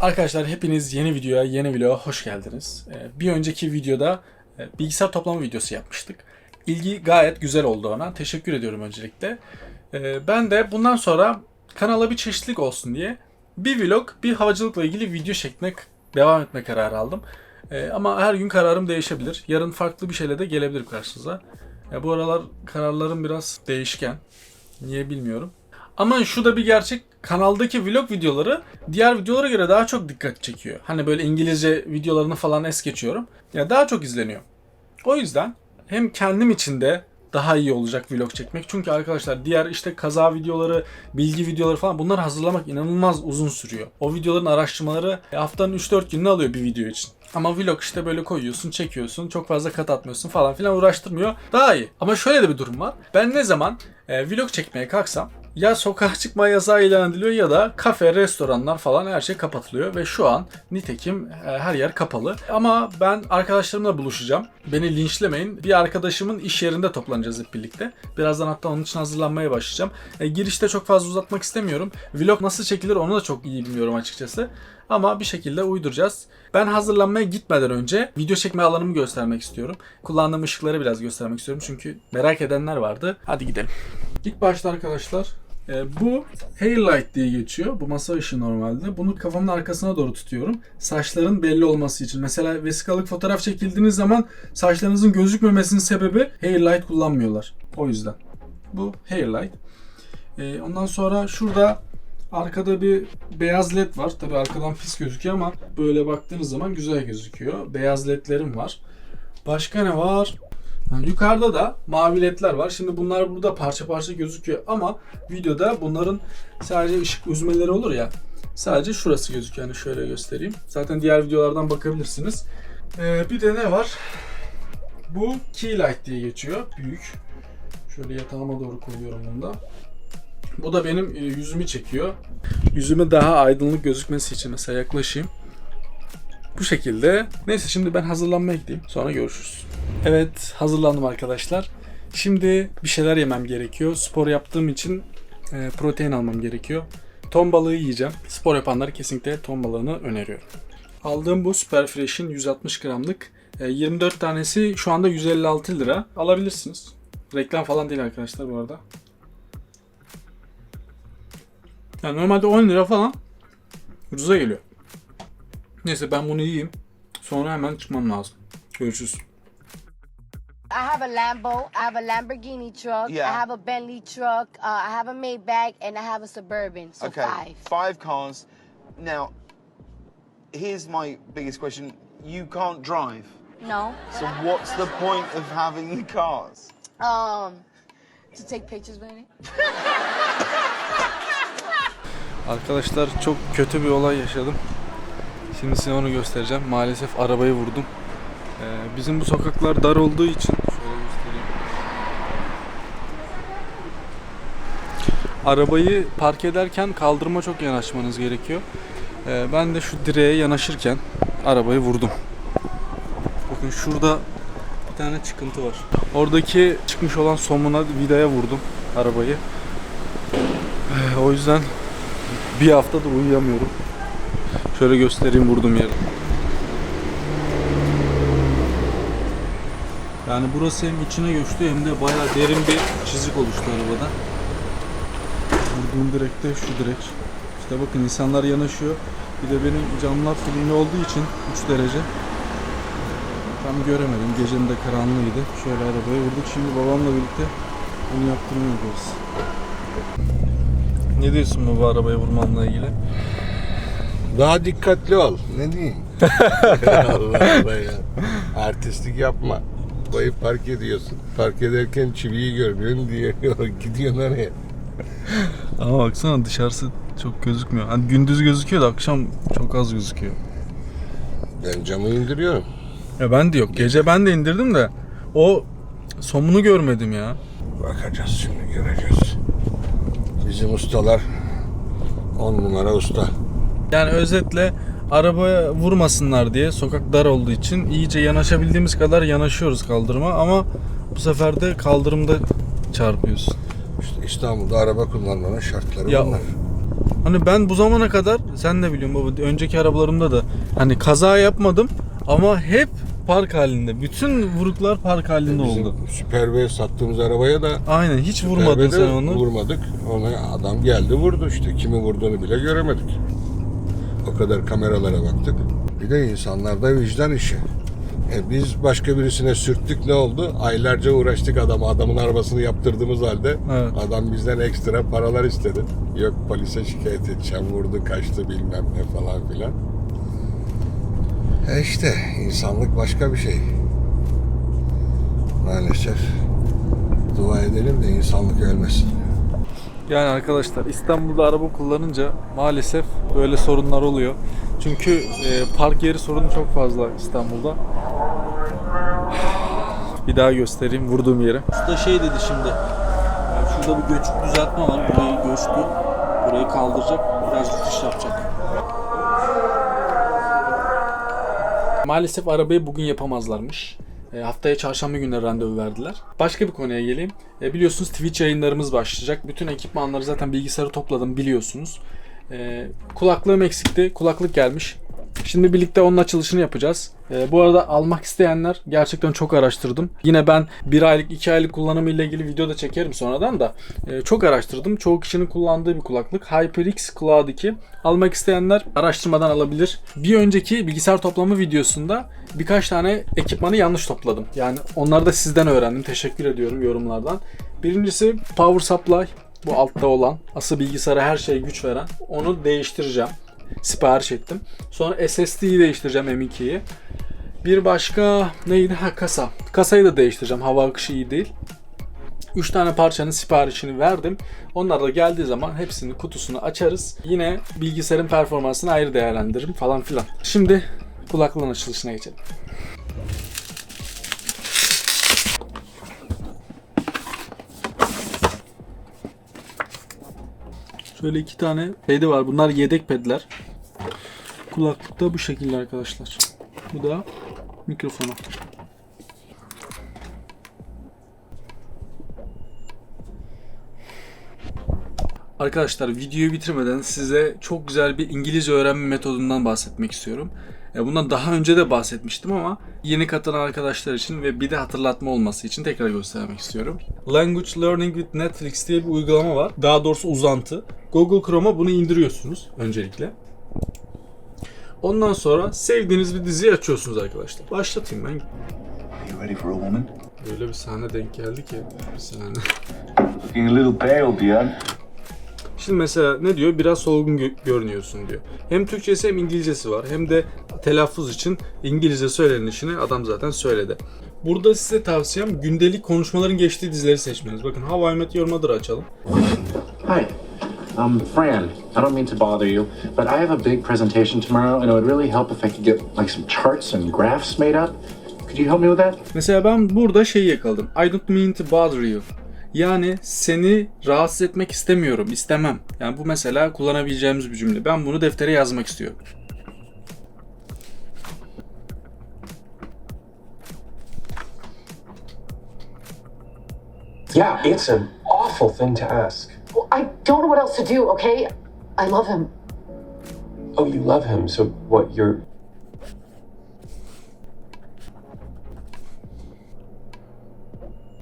Arkadaşlar hepiniz yeni videoya, yeni vloga hoş geldiniz. Ee, Bir önceki videoda e, bilgisayar toplama videosu yapmıştık. İlgi gayet güzel oldu ona. Teşekkür ediyorum öncelikle. Ee, Ben de bundan sonra kanala bir çeşitlilik olsun diye bir vlog, bir havacılıkla ilgili video şeklinde devam etme kararı aldım. Ee, Ama her gün kararım değişebilir. Yarın farklı bir şeyle de gelebilir karşınıza. Bu aralar kararlarım biraz değişken. Niye bilmiyorum. Ama şu da bir gerçek. Kanaldaki vlog videoları diğer videolara göre daha çok dikkat çekiyor. Hani böyle İngilizce videolarını falan es geçiyorum. Ya daha çok izleniyor. O yüzden hem kendim için de daha iyi olacak vlog çekmek. Çünkü arkadaşlar diğer işte kaza videoları, bilgi videoları falan bunları hazırlamak inanılmaz uzun sürüyor. O videoların araştırmaları haftanın 3-4 gününü alıyor bir video için. Ama vlog işte böyle koyuyorsun, çekiyorsun, çok fazla kat atmıyorsun falan filan uğraştırmıyor. Daha iyi. Ama şöyle de bir durum var. Ben ne zaman e, vlog çekmeye kalksam ya sokağa çıkma yasağı ilan ediliyor ya da kafe, restoranlar falan her şey kapatılıyor ve şu an nitekim e, her yer kapalı. Ama ben arkadaşlarımla buluşacağım. Beni linçlemeyin. Bir arkadaşımın iş yerinde toplanacağız hep birlikte. Birazdan hatta onun için hazırlanmaya başlayacağım. E, girişte çok fazla uzatmak istemiyorum. Vlog nasıl çekilir onu da çok iyi bilmiyorum açıkçası. Ama bir şekilde uyduracağız. Ben hazırlanmaya gitmeden önce video çekme alanımı göstermek istiyorum. Kullandığım ışıkları biraz göstermek istiyorum çünkü merak edenler vardı. Hadi gidelim. İlk başta arkadaşlar e, bu hair light diye geçiyor. Bu masa ışığı normalde. Bunu kafamın arkasına doğru tutuyorum. Saçların belli olması için. Mesela vesikalık fotoğraf çekildiğiniz zaman saçlarınızın gözükmemesinin sebebi hair light kullanmıyorlar. O yüzden. Bu hair light. E, ondan sonra şurada arkada bir beyaz led var. Tabi arkadan pis gözüküyor ama böyle baktığınız zaman güzel gözüküyor. Beyaz ledlerim var. Başka ne var? Yukarıda da mavi ledler var. Şimdi bunlar burada parça parça gözüküyor ama videoda bunların sadece ışık üzmeleri olur ya. Sadece şurası gözüküyor. Yani şöyle göstereyim. Zaten diğer videolardan bakabilirsiniz. Ee, bir de ne var? Bu key light diye geçiyor. Büyük. Şöyle yatağıma doğru koyuyorum bunu da. Bu da benim e, yüzümü çekiyor. Yüzüme daha aydınlık gözükmesi için mesela yaklaşayım. Bu şekilde. Neyse şimdi ben hazırlanmaya gideyim. Sonra görüşürüz. Evet hazırlandım arkadaşlar. Şimdi bir şeyler yemem gerekiyor. Spor yaptığım için e, protein almam gerekiyor. Ton balığı yiyeceğim. Spor yapanlara kesinlikle ton balığını öneriyorum. Aldığım bu Super Fresh'in 160 gramlık e, 24 tanesi şu anda 156 lira. Alabilirsiniz. Reklam falan değil arkadaşlar bu arada. Yani normalde 10 lira falan ucuza geliyor. Neyse ben bunu yiyeyim. Sonra hemen çıkmam lazım. Görüşürüz. I have a Lambo, I have a Lamborghini truck, Yeah. I have a Bentley truck, uh, I have a Maybach, and I have a Suburban. So Okay, five. five cars. Now, here's my biggest question: You can't drive, No. so what's the point of having the cars? Um, to take pictures with it. Arkadaşlar çok kötü bir olay yaşadım. Şimdi size onu göstereceğim. Maalesef arabayı vurdum. Ee, bizim bu sokaklar dar olduğu için şöyle göstereyim. Arabayı park ederken kaldırıma çok yanaşmanız gerekiyor. Ee, ben de şu direğe yanaşırken arabayı vurdum. Bakın şurada bir tane çıkıntı var. Oradaki çıkmış olan somuna vidaya vurdum arabayı. Ee, o yüzden bir haftadır uyuyamıyorum. Şöyle göstereyim vurdum yeri. Yani burası hem içine göçtü hem de bayağı derin bir çizik oluştu arabada. Vurduğum direk de şu direk. İşte bakın insanlar yanaşıyor. Bir de benim camlar filmli olduğu için 3 derece. Tam göremedim. Gecenin de karanlığıydı. Şöyle arabaya vurduk. Şimdi babamla birlikte bunu yaptırmaya gidiyoruz. Ne diyorsun bu arabaya vurmanla ilgili? Daha dikkatli ol. Ne diyeyim? Allah Allah ya. Artistlik yapma. Bayı park ediyorsun. Park ederken çiviyi görmüyorsun diye gidiyorsun oraya. Ama baksana dışarısı çok gözükmüyor. Hani gündüz gözüküyor da akşam çok az gözüküyor. Ben camı indiriyorum. Ya ben de yok. Gece ben de indirdim de o somunu görmedim ya. Bakacağız şimdi göreceğiz. Bizim ustalar on numara usta. Yani özetle arabaya vurmasınlar diye sokak dar olduğu için iyice yanaşabildiğimiz kadar yanaşıyoruz kaldırıma ama bu sefer de kaldırımda çarpıyorsun. İşte İstanbul'da araba kullanmanın şartları Ya- bunlar. Hani ben bu zamana kadar sen de biliyorsun baba önceki arabalarımda da hani kaza yapmadım ama hep park halinde. Bütün vuruklar park halinde oldu. Bizim Süper B sattığımız arabaya da Aynen hiç vurmadın sen onu. Vurmadık. Ona adam geldi vurdu işte. Kimi vurduğunu bile göremedik. O kadar kameralara baktık. Bir de insanlarda vicdan işi. E biz başka birisine sürttük ne oldu? Aylarca uğraştık adam adamın arabasını yaptırdığımız halde Evet. adam bizden ekstra paralar istedi. Yok polise şikayet edeceğim vurdu kaçtı bilmem ne falan filan. E işte insanlık başka bir şey. Maalesef. Dua edelim de insanlık ölmesin. Yani arkadaşlar İstanbul'da araba kullanınca maalesef böyle sorunlar oluyor. Çünkü e, park yeri sorunu çok fazla İstanbul'da. Bir daha göstereyim vurduğum yere. Usta şey dedi şimdi. Şurada bir göçük düzeltme var. Burayı göçtü. Burayı kaldıracak. Biraz tutuş yapacak. Maalesef arabayı bugün yapamazlarmış. E, haftaya çarşamba günleri randevu verdiler. Başka bir konuya geleyim. E, biliyorsunuz Twitch yayınlarımız başlayacak. Bütün ekipmanları zaten bilgisayarı topladım biliyorsunuz. E, kulaklığım eksikti. Kulaklık gelmiş. Şimdi birlikte onun açılışını yapacağız. E, bu arada almak isteyenler gerçekten çok araştırdım. Yine ben bir aylık, iki aylık kullanımı ile ilgili video da çekerim sonradan da. E, çok araştırdım. Çoğu kişinin kullandığı bir kulaklık. HyperX Cloud 2. Almak isteyenler araştırmadan alabilir. Bir önceki bilgisayar toplama videosunda birkaç tane ekipmanı yanlış topladım. Yani onları da sizden öğrendim. Teşekkür ediyorum yorumlardan. Birincisi Power Supply. Bu altta olan. Asıl bilgisayara her şeye güç veren. Onu değiştireceğim. Sipariş ettim. Sonra SSD'yi değiştireceğim M2'yi. Bir başka neydi? Ha kasa. Kasayı da değiştireceğim. Hava akışı iyi değil. 3 tane parçanın siparişini verdim. Onlar da geldiği zaman hepsinin kutusunu açarız. Yine bilgisayarın performansını ayrı değerlendiririm falan filan. Şimdi kulaklığın açılışına geçelim. Şöyle iki tane pedi var. Bunlar yedek pedler. Kulaklık da bu şekilde arkadaşlar. Bu da mikrofonu. Arkadaşlar videoyu bitirmeden size çok güzel bir İngilizce öğrenme metodundan bahsetmek istiyorum. E, Bundan daha önce de bahsetmiştim ama yeni katılan arkadaşlar için ve bir de hatırlatma olması için tekrar göstermek istiyorum. Language Learning with Netflix diye bir uygulama var. Daha doğrusu uzantı. Google Chrome'a bunu indiriyorsunuz öncelikle. Ondan sonra sevdiğiniz bir diziyi açıyorsunuz arkadaşlar. Başlatayım ben. Böyle bir sahne denk geldi ki. Bir sahne. Looking a little pale, Dion. Şimdi mesela ne diyor? Biraz solgun gö- görünüyorsun diyor. Hem Türkçesi hem İngilizcesi var. Hem de telaffuz için İngilizce söylenişini adam zaten söyledi. Burada size tavsiyem gündelik konuşmaların geçtiği dizileri seçmeniz. Bakın How I Met Your Mother'ı açalım. Hi, I'm Fran. I don't mean to bother you, but I have a big presentation tomorrow, and it would really help if I could get like some charts and graphs made up. Could you help me with that? Mesela ben burada şeyi yakaladım. I don't mean to bother you. Yani seni rahatsız etmek istemiyorum, istemem. Yani bu mesela kullanabileceğimiz bir cümle. Ben bunu deftere yazmak istiyorum. Yeah, it's an awful thing to ask. Well, I don't know what else to do, okay? I love him. Oh, you love him, so what, you're.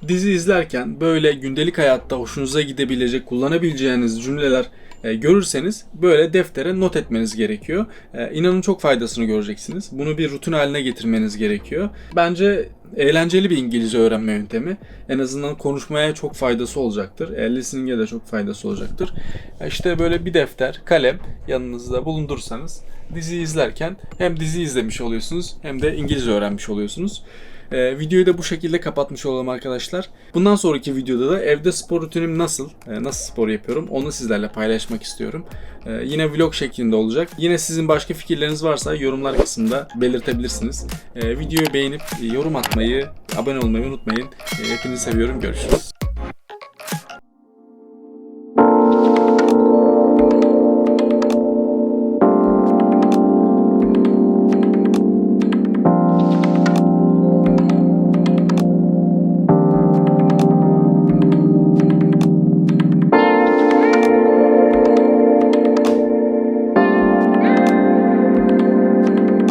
dizi izlerken böyle gündelik hayatta hoşunuza gidebilecek, kullanabileceğiniz cümleler e, görürseniz böyle deftere not etmeniz gerekiyor. E, inanın çok faydasını göreceksiniz. Bunu bir rutin haline getirmeniz gerekiyor. Bence eğlenceli bir İngilizce öğrenme yöntemi. En azından konuşmaya çok faydası olacaktır. E, listening'e de çok faydası olacaktır. E, işte böyle bir defter, kalem yanınızda bulundursanız dizi izlerken hem dizi izlemiş oluyorsunuz hem de İngilizce öğrenmiş oluyorsunuz. Ee, videoyu da bu şekilde kapatmış olalım arkadaşlar. Bundan sonraki videoda da evde spor rutinim nasıl, e, nasıl spor yapıyorum onu sizlerle paylaşmak istiyorum. Ee, yine vlog şeklinde olacak. Yine sizin başka fikirleriniz varsa yorumlar kısmında belirtebilirsiniz. Ee, videoyu beğenip e, yorum atmayı, abone olmayı unutmayın. Ee, hepinizi seviyorum. Görüşürüz.